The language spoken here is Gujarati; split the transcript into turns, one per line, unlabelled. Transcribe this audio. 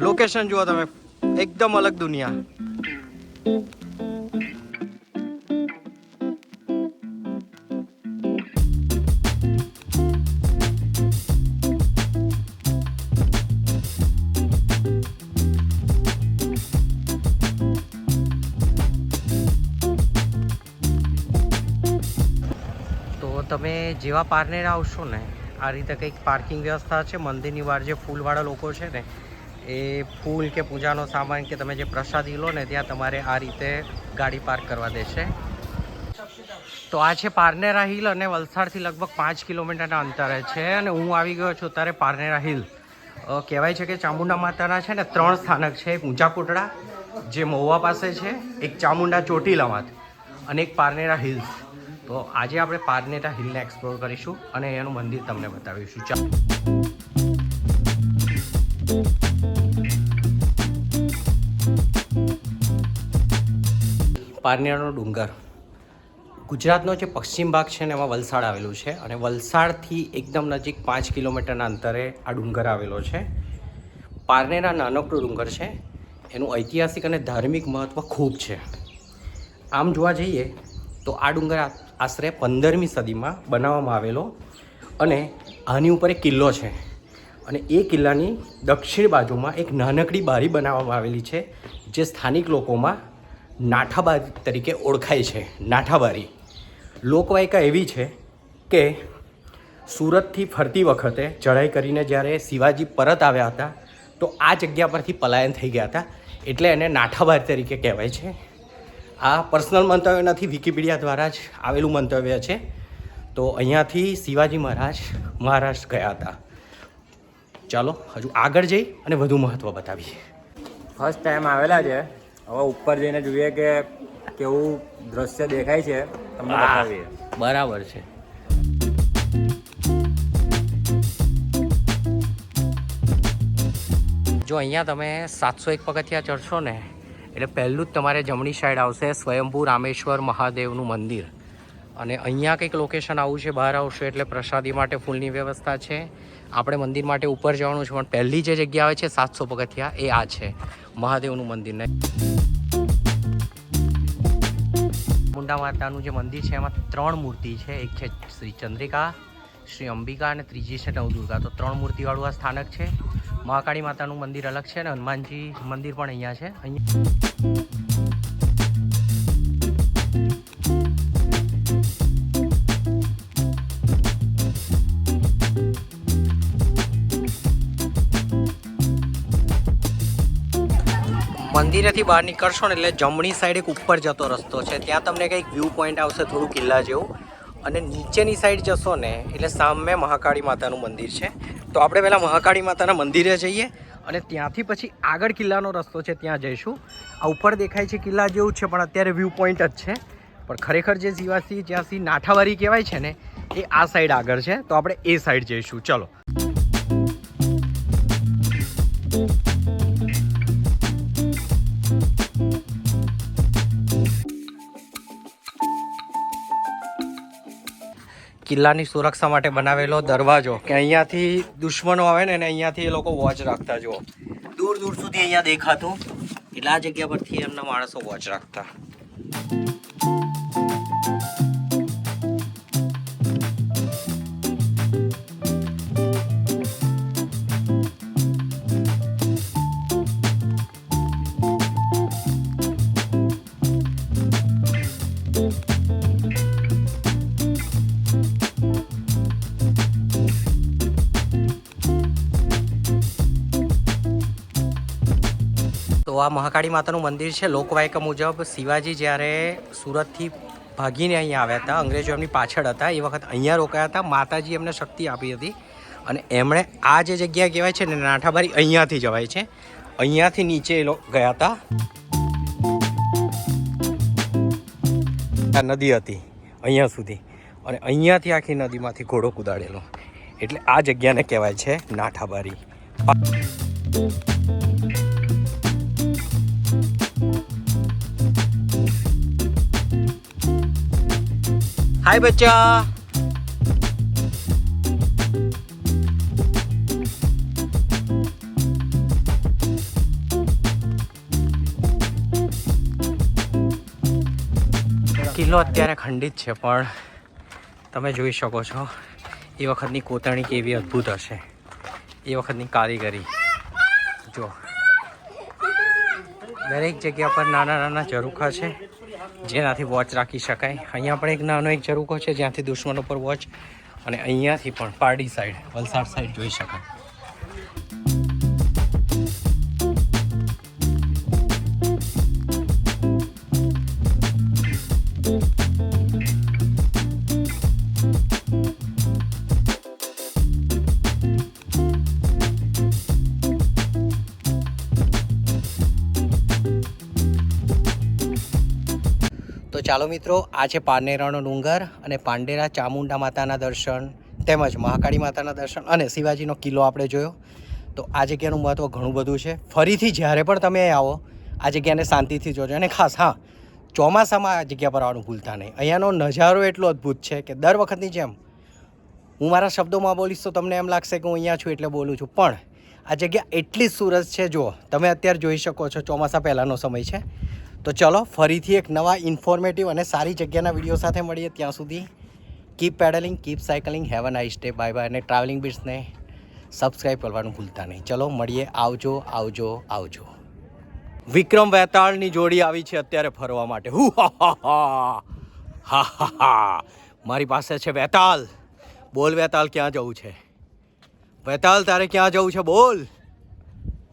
લોકેશન જુઓ તમે. એકદમ અલગ દુનિયા. તો તમે જેવા પારનેર આવશો ને, આ રીતે કંઈક પાર્કિંગ વ્યવસ્થા છે, મંદિરની બહાર જે ફૂલવાળા લોકો છે ને એ ફૂલ કે પૂજાનો સામાન કે તમે જે પ્રસાદી લો ને ત્યાં તમારે આ રીતે ગાડી પાર્ક કરવા દેશે. તો આ છે પારનેરા હિલ અને વલસાડથી લગભગ પાંચ કિલોમીટરના અંતરે છે અને હું આવી ગયો છું અત્યારે પારનેરા હિલ. કહેવાય છે કે ચામુંડા માતાના છે ને ત્રણ સ્થાનક છે. એક ઊંચા કોટડા, જે મહુવા પાસે છે, એક ચામુંડા ચોટીલામાં અને એક પારનેરા હિલ્સ. તો આજે આપણે પારનેરા હિલને એક્સપ્લોર કરીશું અને એનું મંદિર તમને બતાવીશું. ચાલો. પારનેરાનો ડુંગર. ગુજરાતનો જે પશ્ચિમ ભાગ છે ને એમાં વલસાડ આવેલું છે અને વલસાડથી એકદમ નજીક પાંચ કિલોમીટરના અંતરે આ ડુંગર આવેલો છે. પારનેરા નાનકડો ડુંગર છે. એનું ઐતિહાસિક અને ધાર્મિક મહત્ત્વ ખૂબ છે. આમ જોવા જઈએ તો આ ડુંગર આશરે પંદરમી સદીમાં બનાવવામાં આવેલો અને આની ઉપર એક કિલ્લો છે. અને એ કિલ્લાની દક્ષિણ બાજુમાં એક નાનકડી બારી બનાવવામાં આવેલી છે જે સ્થાનિક લોકોમાં નાઠાબારી તરીકે ઓળખાય છે, નાઠાબારી. લોકવાયકા એવી છે કે સુરતથી ફરતી વખતે ચઢાઈ કરીને જ્યારે શિવાજી પરત આવ્યા હતા, તો આ જગ્યા પરથી પલાયન થઈ ગયા હતા. એટલે એને નાઠાબારી તરીકે કહેવાય છે. આ પર્સનલ મંતવ્ય નથી, વિકિપીડિયા દ્વારા જ આવેલું મંતવ્ય છે. તો અહીંયાથી શિવાજી મહારાજ મહારાષ્ટ્ર ગયા હતા. ચાલો, હજુ આગળ જઈ અને વધુ મહત્ત્વ બતાવીએ.
ફર્સ્ટ ટાઈમ આવેલા છે. હવે ઉપર જઈને જોઈએ કે કેવું દ્રશ્ય દેખાય છે તમને બતાવીએ.
બરાબર છે. જો અહીંયા તમે સાતસો એક પગથિયા ચડશો ને એટલે પહેલું જ તમારે જમણી સાઈડ આવશે સ્વયંભૂ રામેશ્વર મહાદેવનું મંદિર. અને અહીંયા કંઈક લોકેશન આવું છે, બહાર આવશું એટલે પ્રસાદી માટે ફૂલની વ્યવસ્થા છે. આપણે મંદિર માટે ઉપર જવાનું છે, પણ પહેલી જે જગ્યા આવે છે, સાતસો પગથિયા, એ આ છે. મહાદેવનું મંદિર ને. મુંડા માતાનું જે મંદિર છે, એમાં ત્રણ મૂર્તિ છે. એક છે શ્રી ચંદ્રિકા, શ્રી અંબિકા અને ત્રીજી છે નવદુર્ગા. તો ત્રણ મૂર્તિવાળું આ સ્થાનક છે. મહાકાળી માતાનું મંદિર અલગ છે અને હનુમાનજી મંદિર પણ અહીંયા છે. અહીંયા મંદિરેથી બહાર નીકળશો ને એટલે જમણી સાઈડ એક ઉપર જતો રસ્તો છે. ત્યાં તમને કંઈક વ્યૂ પોઈન્ટ આવશે, થોડું કિલ્લા જેવું. અને નીચેની સાઈડ જશો ને, એટલે સામે મહાકાળી માતાનું મંદિર છે. તો આપણે પહેલાં મહાકાળી માતાના મંદિરે જઈએ અને ત્યાંથી પછી આગળ કિલ્લાનો રસ્તો છે, ત્યાં જઈશું. આ ઉપર દેખાય છે કિલ્લા જેવું છે, પણ અત્યારે વ્યૂ પોઈન્ટ જ છે. પણ ખરેખર જે જીવાસી જ્યાંથી નાઠાવારી કહેવાય છે ને, એ આ સાઈડ આગળ છે. તો આપણે એ સાઈડ જઈશું. ચલો. કિલ્લાની સુરક્ષા માટે બનાવેલો દરવાજો. કે અહીંયાથી દુશ્મનો આવે ને અહીંયાથી એ લોકો વોચ રાખતા, જુઓ. દૂર દૂર સુધી અહીંયા દેખાતું. એટલે જગ્યા પરથી એમના માણસો વોચ રાખતા. તો આ મહાકાળી માતાનું મંદિર છે. લોકવાયકા મુજબ શિવાજી જ્યારે સુરતથી ભાગીને અહીંયા આવ્યા હતા, અંગ્રેજો એમની પાછળ હતા, એ વખત અહીંયા રોકાયા હતા. માતાજી એમને શક્તિ આપી હતી અને એમણે આ જે જગ્યા કહેવાય છે ને, નાઠાબારી અહીંયાથી જવાય છે. અહીંયાથી નીચે એ લોકો ગયા હતા. આ નદી હતી અહીંયા સુધી. અને અહીંયાથી આખી નદીમાંથી ઘોડો કુદાડેલો. એટલે આ જગ્યાને કહેવાય છે નાઠાબારી. हाय બચ્ચા. કિલ્લો અત્યારે ખંડિત છે, પણ તમે જોઈ શકો છો, એ વખતની કોતરણી કેવી અદ્ભુત હશે. એ વખતની કારીગરી. જો. દરેક જગ્યા પર નાના નાના ઝરૂખા છે. જેનાથી વોચ રાખી શકાય. અહીંયા પણ એક નાનો એક ઝરૂકો છે જ્યાંથી દુશ્મનો પર વોચ અને અહીંયાથી પણ પારડી સાઈડ વલસાડ સાઈડ જોઈ શકાય. ચાલો મિત્રો આ છે પારનેરાનો ડુંગર અને પાંડેરા ચામુંડા માતાના દર્શન તેમજ મહાકાળી માતાના દર્શન અને શિવાજીનો કિલ્લો આપણે જોયો. તો આ જગ્યાનું મહત્ત્વ ઘણું બધું છે. ફરીથી જ્યારે પણ તમે આવો, આ જગ્યાને શાંતિથી જોજો. અને ખાસ, હા, ચોમાસામાં આ જગ્યા પર આવવાનું ભૂલતા નહીં. અહીંયાનો નજારો એટલો અદ્ભુત છે કે દર વખતની જેમ હું મારા શબ્દોમાં બોલીશ તો તમને એમ લાગશે કે હું અહીંયા છું એટલે બોલું છું. પણ આ જગ્યા એટલી જ સુરત છે જો તમે અત્યારે જોઈ શકો છો ચોમાસા પહેલાંનો સમય છે. તો ચલો, ફરીથી એક નવા ઇન્ફોર્મેટિવ અને સારી જગ્યાના વીડિયો સાથે મળીએ ત્યાં સુધી. Keep pedalling keep cycling have a nice day bye bye અને ટ્રાવેલિંગ બિટ્સને સબસ્ક્રાઈબ કરવાનું ભૂલતા નહીં. ચલો, મળીએ. આવજો આવજો આવજો. વિક્રમ વેતાળની જોડી આવી છે અત્યારે ફરવા માટે. હુ. હા હા હા. મારી પાસે છે વેતાલ. બોલ વેતાલ, ક્યાં જવું છે? વેતાલ, તારે ક્યાં જવું છે? બોલ.